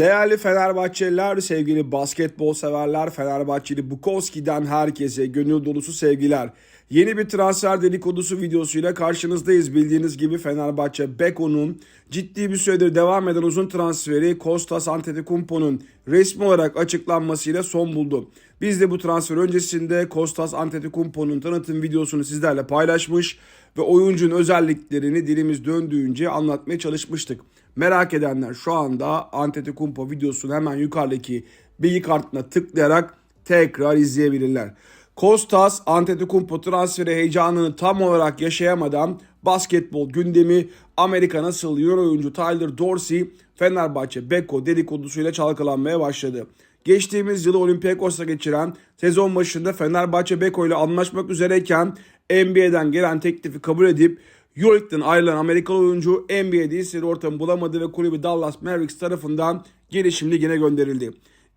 Değerli Fenerbahçeliler, sevgili basketbol severler, Fenerbahçeli Bukowski'den herkese gönül dolusu sevgiler. Yeni bir transfer dedikodusu videosuyla karşınızdayız. Bildiğiniz gibi Fenerbahçe Beko'nun ciddi bir süredir devam eden uzun transferi Kostas Antetokounmpo'nun resmi olarak açıklanmasıyla son buldu. Biz de bu transfer öncesinde Kostas Antetokounmpo'nun tanıtım videosunu sizlerle paylaşmış ve oyuncunun özelliklerini dilimiz döndüğünce anlatmaya çalışmıştık. Merak edenler şu anda Antetokounmpo videosunu hemen yukarıdaki bilgi kartına tıklayarak tekrar izleyebilirler. Kostas Antetokounmpo transferi heyecanını tam olarak yaşayamadan basketbol gündemi Amerika nasıl Euro oyuncu Tyler Dorsey Fenerbahçe Beko dedikodusuyla çalkalanmaya başladı. Geçtiğimiz yılı Olympiakos'ta geçiren sezon başında Fenerbahçe Beko ile anlaşmak üzereyken NBA'den gelen teklifi kabul edip Euroleague'den ayrılan Amerikalı oyuncu NBA'de istediği ortamı bulamadı ve kulübü Dallas Mavericks tarafından gelişim ligine gönderildi.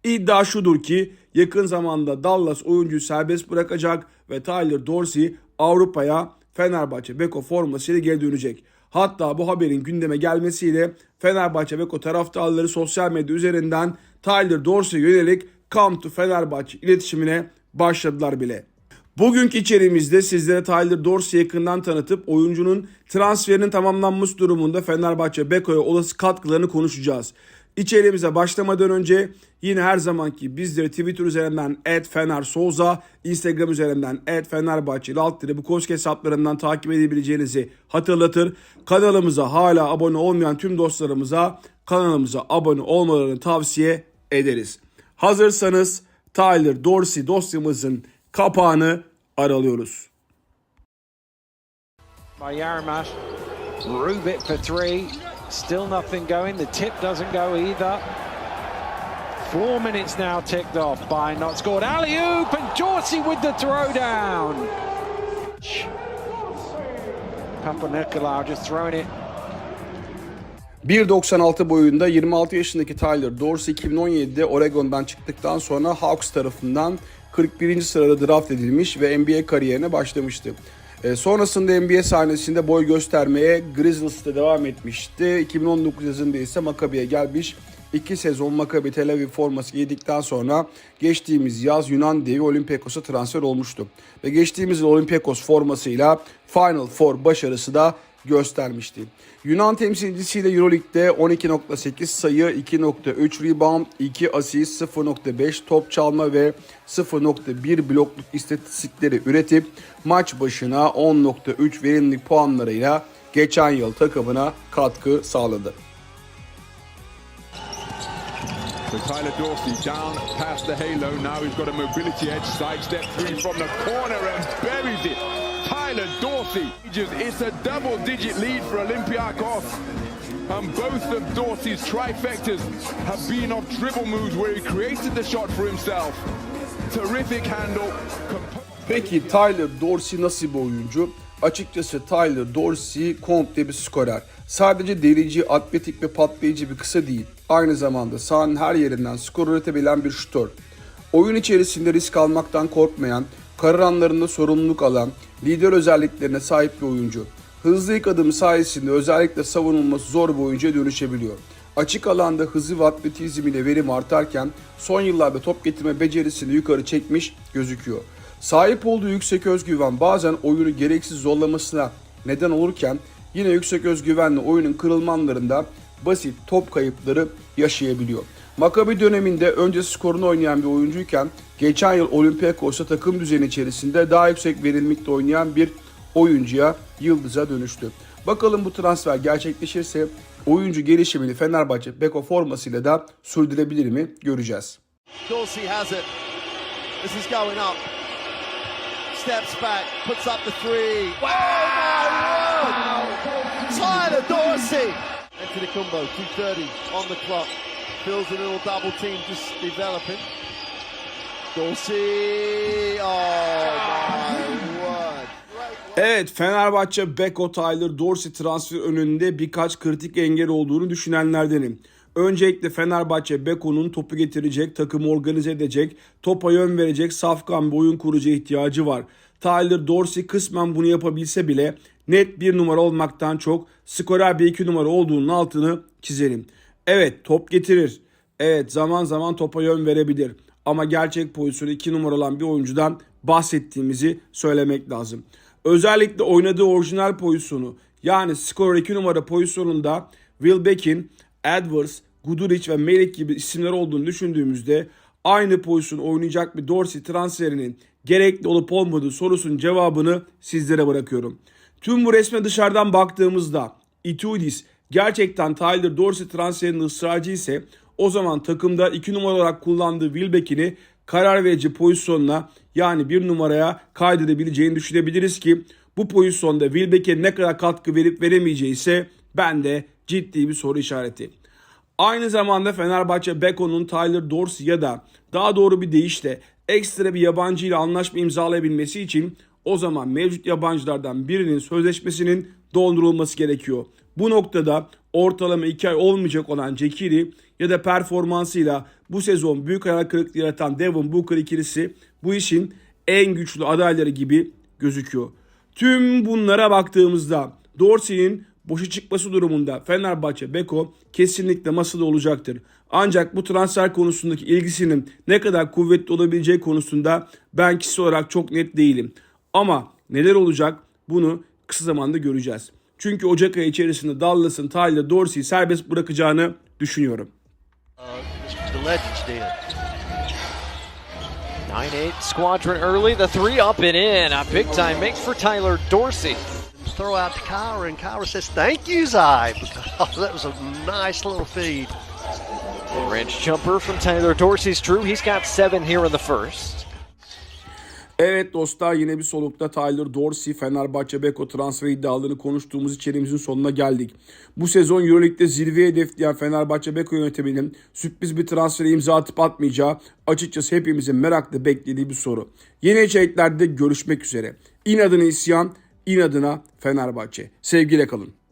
İddia şudur ki yakın zamanda Dallas oyuncuyu serbest bırakacak ve Tyler Dorsey Avrupa'ya Fenerbahçe Beko formasıyla geri dönecek. Hatta bu haberin gündeme gelmesiyle Fenerbahçe Beko taraftarları sosyal medya üzerinden Tyler Dorsey'e yönelik Come to Fenerbahçe iletişimine başladılar bile. Bugünkü içeriğimizde sizlere Tyler Dorsey'i yakından tanıtıp oyuncunun transferinin tamamlanması durumunda Fenerbahçe Beko'ya olası katkılarını konuşacağız. İçeriğimize başlamadan önce yine her zamanki bizleri Twitter üzerinden @fenersouza, Instagram üzerinden @fenerbahçeli alt Bukowski hesaplarından takip edebileceğinizi hatırlatır. Kanalımıza hala abone olmayan tüm dostlarımıza kanalımıza abone olmalarını tavsiye ederiz. Hazırsanız Tyler Dorsey dosyamızın kapağını aralıyoruz. by Yaramat. Rubik for three. Still nothing going. The tip doesn't go either. Four minutes now ticked off by not scored. Alley oop and Dorsey with the throwdown. Papa Nicolau just throwing it 1.96 boyunda 26 yaşındaki Tyler Dorsey 2017'de Oregon'dan çıktıktan sonra Hawks tarafından 41. sırada draft edilmiş ve NBA kariyerine başlamıştı. E, sonrasında NBA sahnesinde boy göstermeye Grizzlies'te devam etmişti. 2019 yazında ise Maccabi'ye gelmiş. 2 sezon Maccabi Tel Aviv forması giydikten sonra geçtiğimiz yaz Yunan devi Olympiakos'a transfer olmuştu. Ve geçtiğimiz yıl Olympiakos formasıyla Final Four başarısı da göstermişti. Yunan temsilcisiyle Euroleague'de 12.8 sayı, 2.3 rebound, 2 asist, 0.5 top çalma ve 0.1 blokluk istatistikleri üretip maç başına 10.3 verimlilik puanlarıyla geçen yıl takımına katkı sağladı. So Tyler Dorsey down past the halo. Now he's got a mobility edge. Sidestep three from the corner and buries it. Tyler Dorsey. It's a double digit lead for Olympiacos. And both of Dorsey's trifectas have been off dribble moves where he created the shot for himself. Terrific handle. Peki Tyler Dorsey nasıl bir oyuncu? Açıkçası Tyler Dorsey komple bir skorer. Sadece delici, atletik ve patlayıcı bir kısa değil. Aynı zamanda sahanın her yerinden skor üretebilen bir şutör. Oyun içerisinde risk almaktan korkmayan, karar anlarında sorumluluk alan, lider özelliklerine sahip bir oyuncu. Hızlı ilk adımı sayesinde özellikle savunulması zor bir oyuncuya dönüşebiliyor. Açık alanda hızı ve atletizmiyle verim artarken son yıllarda top getirme becerisini yukarı çekmiş gözüküyor. Sahip olduğu yüksek özgüven bazen oyunu gereksiz zorlamasına neden olurken yine yüksek özgüvenle oyunun kırılmanlarında basit top kayıpları yaşayabiliyor. Maccabi döneminde önce skorunu oynayan bir oyuncuyken geçen yıl Olympiakos'ta takım düzeni içerisinde daha yüksek verimlilikte oynayan bir oyuncuya, yıldıza dönüştü. Bakalım bu transfer gerçekleşirse oyuncu gelişimini Fenerbahçe Beko formasıyla da sürdürebilir mi göreceğiz. Dorsey has it. This is going up. Steps back, puts up the three. Oh my word! Tyler Dorsey! Anthony Kumbo, 2.30 on the clock. Feels a little double team just developing. Dorsey! Oh my! Evet Fenerbahçe Beko Tyler Dorsey transfer önünde birkaç kritik engel olduğunu düşünenlerdenim. Öncelikle Fenerbahçe Beko'nun topu getirecek, takımı organize edecek, topa yön verecek safkan bir oyun kurucu ihtiyacı var. Tyler Dorsey kısmen bunu yapabilse bile net bir numara olmaktan çok skorer bir iki numara olduğunun altını çizelim. Evet top getirir. Evet zaman zaman topa yön verebilir. Ama gerçek pozisyonu 2 numara olan bir oyuncudan bahsettiğimizi söylemek lazım. Özellikle oynadığı orijinal pozisyonu yani skor 2 numara pozisyonunda Will Beck'in, Edwards, Guduric ve Melik gibi isimler olduğunu düşündüğümüzde aynı pozisyon oynayacak bir Dorsey transferinin gerekli olup olmadığı sorusunun cevabını sizlere bırakıyorum. Tüm bu resme dışarıdan baktığımızda Itudis gerçekten Tyler Dorsey transferinin ısrarcı ise o zaman takımda 2 numara olarak kullandığı Wilbeck'ini karar verici pozisyonuna yani bir numaraya kaydedebileceğini düşünebiliriz ki bu pozisyonda Wilbeck'e ne kadar katkı verip veremeyeceği ise bende ciddi bir soru işareti. Aynı zamanda Fenerbahçe Beko'nun Tyler Dorsey ya da daha doğru bir deyişle ekstra bir yabancı ile anlaşma imzalayabilmesi için o zaman mevcut yabancılardan birinin sözleşmesinin dondurulması gerekiyor. Bu noktada ortalama 2 ay olmayacak olan Cekiri ya da performansıyla bu sezon büyük hayal kırıklığı yaratan Devin Booker ikilisi bu işin en güçlü adayları gibi gözüküyor. Tüm bunlara baktığımızda Dorsey'nin boşa çıkması durumunda Fenerbahçe Beko kesinlikle masada olacaktır. Ancak bu transfer konusundaki ilgisinin ne kadar kuvvetli olabileceği konusunda ben kişi olarak çok net değilim. Ama neler olacak bunu kısa zamanda göreceğiz. Çünkü Ocak ayı içerisinde Dallas'ın Tyler Dorsey'i serbest bırakacağını düşünüyorum. Did. 9-8 squadron early, the three up and in. A big time make for Tyler Dorsey. Throw out to Kyra, and Kyra says, Thank you, Zai, because that was a nice little feed. Range jumper from Tyler Dorsey's true. He's got seven here in the first. Evet dostlar yine bir solukta Tyler Dorsey, Fenerbahçe Beko transfer iddialarını konuştuğumuz içeriğimizin sonuna geldik. Bu sezon Euroleague'de zirveye hedefleyen Fenerbahçe Beko yönetiminin sürpriz bir transfere imza atıp atmayacağı açıkçası hepimizin merakla beklediği bir soru. Yeni içeriklerde görüşmek üzere. İnadına isyan, inadına Fenerbahçe. Sevgiyle kalın.